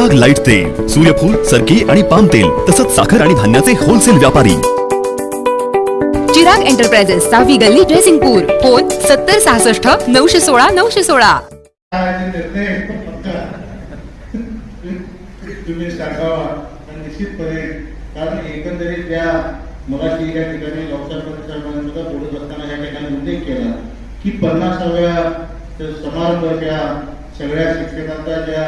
मग लाइट तेल सूर्यफूल सरकी आणि पाम तेल तसंच साखर आणि धान्याचे होलसेल व्यापारी. चिराग एंटरप्राइजेस सहावी गल्ली ड्रेसिंगपूर फोन सत्तर सहासष्ट नऊशे सोळा नऊशे सोळा. निर्णय फक्त तुम्ही सांगावा आणि निश्चितपणे कारण एकंदरीत त्या मराठी या ठिकाणी लोकसभा परिसरामध्ये सुद्धा बोलत असताना या ठिकाणी उल्लेख केला की पन्नासाव्या त्या समारंभाच्या सगळ्या शिक्षकांचा ज्या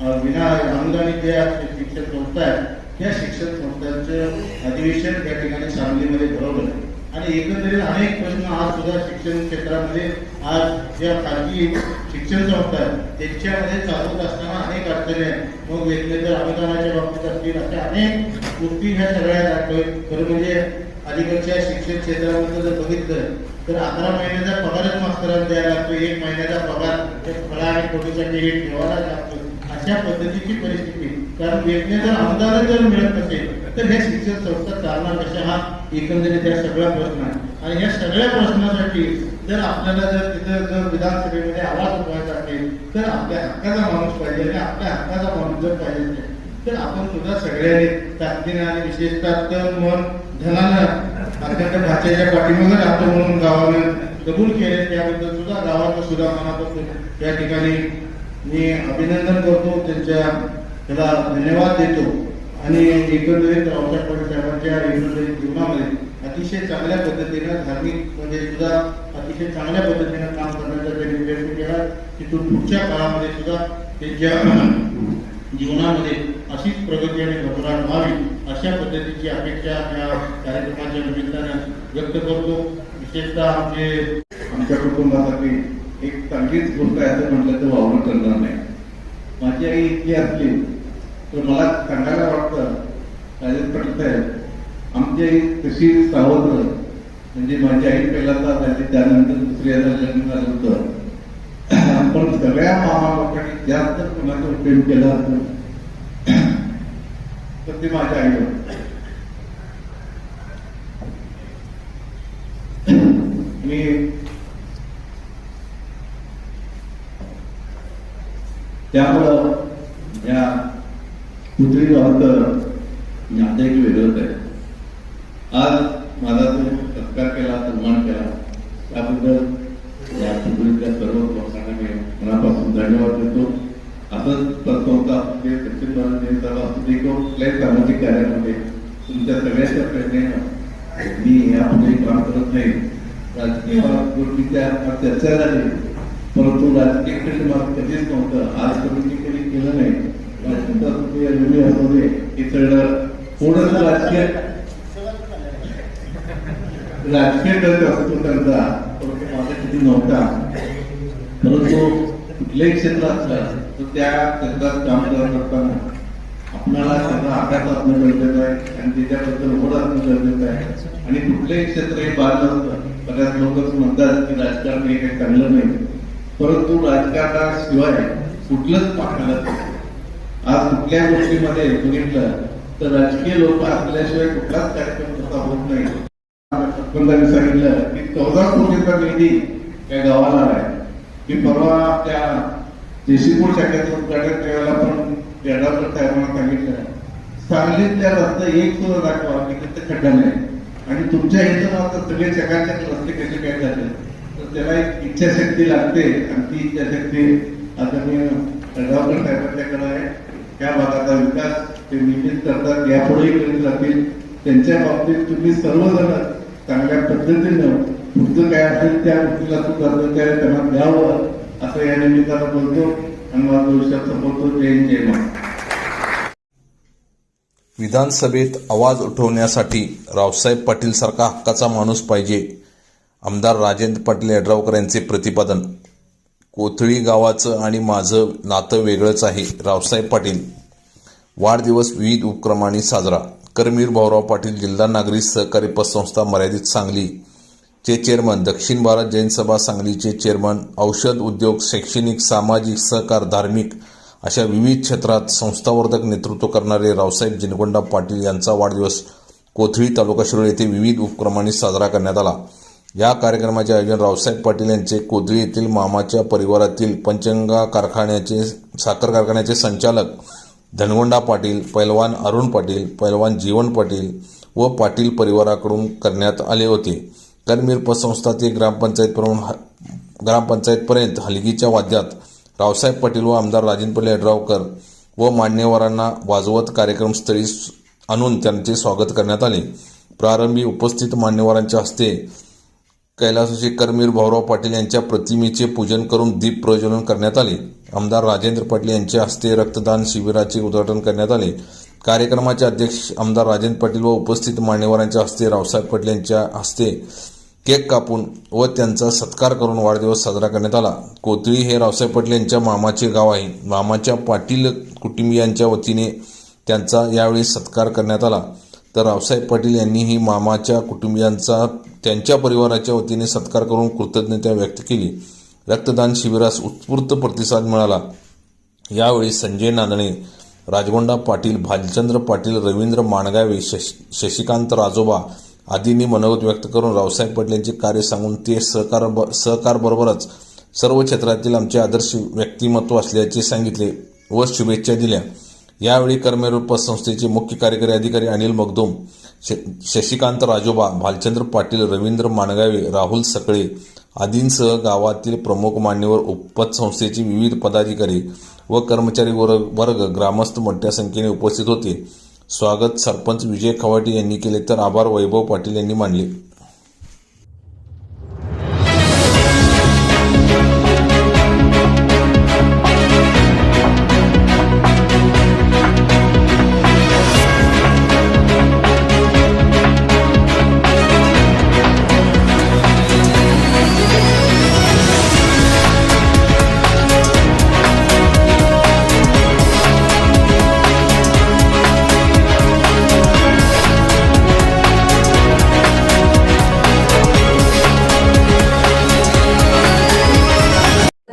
विना अनुदानित ज्या शिक्षण संस्था आहेत त्या शिक्षण संस्थांचं अधिवेशन त्या ठिकाणी सांगलीमध्ये भरवलं आणि एकंदरीत अनेक प्रश्न आज सुद्धा शिक्षण क्षेत्रामध्ये आज ज्या खाजगी शिक्षण संस्था आहेत त्यांच्यामध्ये चालवत असताना अनेक अडचणी आहेत. मग वेगवेगळ्या अनुदानाच्या बाबतीत असतील अशा अनेक गोष्टी ह्या सगळ्या दाखवत. खरं म्हणजे अलीकडच्या शिक्षण क्षेत्रामध्ये जर बघितलं तर अकरा महिन्याचा पगारच मास्तरांना द्यायला लागतो. एक महिन्याचा पगार फळा आणि कोटीसाठी हे ठेवायला लागतो. अशा पद्धतीची परिस्थिती. कारण वेगळे जर अनुदान जर मिळत नसेल तर हे शिक्षण संस्था चालणार कशा? हा एकंदरीत या सगळा प्रश्न आहे. आणि या सगळ्या प्रश्नासाठी जर आपल्याला जर तिथं जर विधानसभेमध्ये आवाज उठवायचा असेल तर आपल्या हक्काचा माणूस पाहिजे आणि आपल्या हक्काचा माणूस जर पाहिजे असेल तर आपण सुद्धा सगळ्यांनी ताकदीने आणि विशेषतः तन मन धनानं अत्यंत भाषेच्या पाठीमागे राहतो म्हणून गावानं कबूल केले त्याबद्दल सुद्धा गावाचं सुद्धा मनापासून या ठिकाणी मी अभिनंदन करतो त्यांच्या त्याला धन्यवाद देतो. आणि एकंदरीत रावसाहेब पाटील साहेबांच्या एकंदरीत जीवनामध्ये अतिशय चांगल्या पद्धतीनं धार्मिक म्हणजे सुद्धा अतिशय चांगल्या पद्धतीनं काम करण्याचा त्यांनी प्रयत्न केला. तिथून पुढच्या काळामध्ये सुद्धा त्यांच्या जीवनामध्ये अशीच प्रगती आणि भरभराट व्हावी अशा पद्धतीची अपेक्षा या कार्यक्रमाच्या निमित्तानं व्यक्त करतो. विशेषतः आमचे आमच्या कुटुंबासाठी एक चांगलीच गोष्ट आहे असं म्हटलं तर वावणं करणार नाही. माझी आई इतकी असली तर मला सांगायला वाटतं राजेश पाटील साहेब आमची आई तशी सावत्र म्हणजे माझी आई पहिल्यांदा झाली त्यानंतर दुसऱ्याला लग्न झालं होतं पण सगळ्या मामा लोकांनी जास्त कोणाचा प्रेम केला असतं तर ते माझ्या आईवर मी त्यामुळं या पुतळी गावाचं नातं एक वेगळंच आहे. आज माझा तो सत्कार केला सन्मान केला त्याबद्दल या पुतळीतल्या सर्व लोकांना मनापासून धन्यवाद देतो. असंच प्रथमता असू दे सचिन महाराज असू दे किंवा कुठल्याही सामाजिक कार्यामध्ये तुमच्या सगळ्याच्या प्रेरणेनं मी यापुढे काम करत नाही राजकीय गोष्टीच्या चर्चा झाली परंतु राजकीय खेळ कधीच नव्हतं. आज कधी कधी केलं नाही राजकीय असू दे राजकीय राजकीय गट असतो त्यांचा. परंतु माझा कधी नव्हता. परंतु कुठल्याही क्षेत्रात असलं तर त्या क्षेत्रात काम करत असताना आपणाला त्याचा अभ्यास असणं गरजेचं आहे आणि त्याच्याबद्दल ओढ असणं गरजेचं आहे. आणि कुठलंही क्षेत्र हे बाद नसतं बऱ्याच लोकच म्हणतात की राजकारण हे काही चांगलं नाही. परंतु राजकारणाशिवाय कुठलंच पाहण्याला आज कुठल्या गोष्टीमध्ये बघितलं तर राजकीय लोक असल्याशिवाय कुठलाच कार्यक्रम तसा होत नाही. सांगितलं की चौदा कोटीचा निधी या गावाला आहे. मी परवा त्या देशीपूर शाखेचं उद्घाटन करायला पण येणारकर साहेबांना सांगितलं. सांगलीतल्या रस्ता एक सुद्धा दाखवा की तिथे खड्डा नाही. आणि तुमच्या इथं मात्र सगळे चकाचक रस्ते कसे काय झाले? तर त्याला एक इच्छाशक्ती लागते आणि ती इच्छाशक्ती आता मी गावकर साहेबांच्याकडे आहे. त्या भागाचा विकास ते निश्चित करतात. यापुढेही करीत जातील त्यांच्या बाबतीत तुम्ही सर्वजण चांगल्या पद्धतीनं पुढचं काय असेल त्या गोष्टीला सुद्धा त्या त्यांना द्यावं असं या निमित्तानं बोलतो आणि माझा भविष्यात बोलतो जय जय महाराष्ट्र. विधानसभेत आवाज उठवण्यासाठी रावसाहेब पाटील सारखा हक्काचा माणूस पाहिजे. आमदार राजेंद्र पाटील यड्रावकर यांचे प्रतिपादन. कोथळी गावाचं आणि माझं नातं वेगळंच आहे. रावसाहेब पाटील. वाढदिवस विविध उपक्रमांनी साजरा. करमीर भाऊराव पाटील जिल्हा नागरी सहकारी पतसंस्था मर्यादित सांगली. चे चेअरमन. दक्षिण भारत जैन सभा सांगलीचे चेअरमन. औषध उद्योग शैक्षणिक सामाजिक सहकार धार्मिक अशा विविध क्षेत्रात संस्थावर्धक नेतृत्व करणारे रावसाहेब जिनगोंडा पाटील यांचा वाढदिवस कोथळी तालुका शिरोळ येथे विविध उपक्रमांनी साजरा करण्यात आला. या कार्यक्रमाचे आयोजन रावसाहेब पाटील यांचे कोदळी येथील मामाच्या परिवारातील पंचगंगा कारखान्याचे साखर कारखान्याचे संचालक धनगोंडा पाटील पैलवान अरुण पाटील पैलवान जीवन पाटील व पाटील परिवाराकडून करण्यात आले होते. करमीर पतसंस्था ते ग्रामपंचायत प्रमुख ग्रामपंचायतपर्यंत हलगीच्या वाद्यात रावसाहेब पाटील व आमदार राजेंद्र यड्रावकर व मान्यवरांना वाजवत कार्यक्रमस्थळी आणून त्यांचे स्वागत करण्यात आले. प्रारंभी उपस्थित मान्यवरांच्या हस्ते कैलासोशी कर्मीर भाऊराव पाटील यांच्या प्रतिमेचे पूजन करून दीप प्रज्वलन करण्यात आले. आमदार राजेंद्र पाटील यांच्या हस्ते रक्तदान शिबिराचे उद्घाटन करण्यात आले. कार्यक्रमाचे अध्यक्ष आमदार राजेंद्र पाटील व उपस्थित मान्यवरांच्या हस्ते रावसाहेब पाटील यांच्या हस्ते केक कापून व त्यांचा सत्कार करून वाढदिवस साजरा करण्यात आला. कोथळी हे रावसाहेब पाटील यांच्या मामाचे गाव आहे. मामाच्या पाटील कुटुंबियांच्या वतीने त्यांचा यावेळी सत्कार करण्यात आला. तर रावसाहेब पाटील यांनीही मामाच्या कुटुंबियांचा त्यांच्या परिवाराच्या वतीने सत्कार करून कृतज्ञता व्यक्त केली. रक्तदान शिबिरास उत्स्फूर्त प्रतिसाद मिळाला. यावेळी संजय नांदणे राजगोंडा पाटील भालचंद्र पाटील रवींद्र माणगावे शश शशिकांत राजोबा आदींनी मनोगत व्यक्त करून रावसाहेब पाटील यांचे कार्य सांगून ते सहकार सहकारबरोबरच सर्व क्षेत्रातील आमचे आदर्श व्यक्तिमत्व असल्याचे सांगितले व शुभेच्छा दिल्या. यावेळी कर्मेर पतसंस्थेचे मुख्य कार्यकारी अधिकारी अनिल मगदुम श- शशिकांत राजोबा भालचंद्र पाटील रवींद्र माणगावे राहुल सकळे आदींसह गावातील प्रमुख मान्यवर उपपतसंस्थेचे विविध पदाधिकारी व कर्मचारी वर्ग वर्ग ग्रामस्थ मोठ्या संख्येने उपस्थित होते. स्वागत सरपंच विजय खवाटे यांनी केले तर आभार वैभव पाटील यांनी मानले.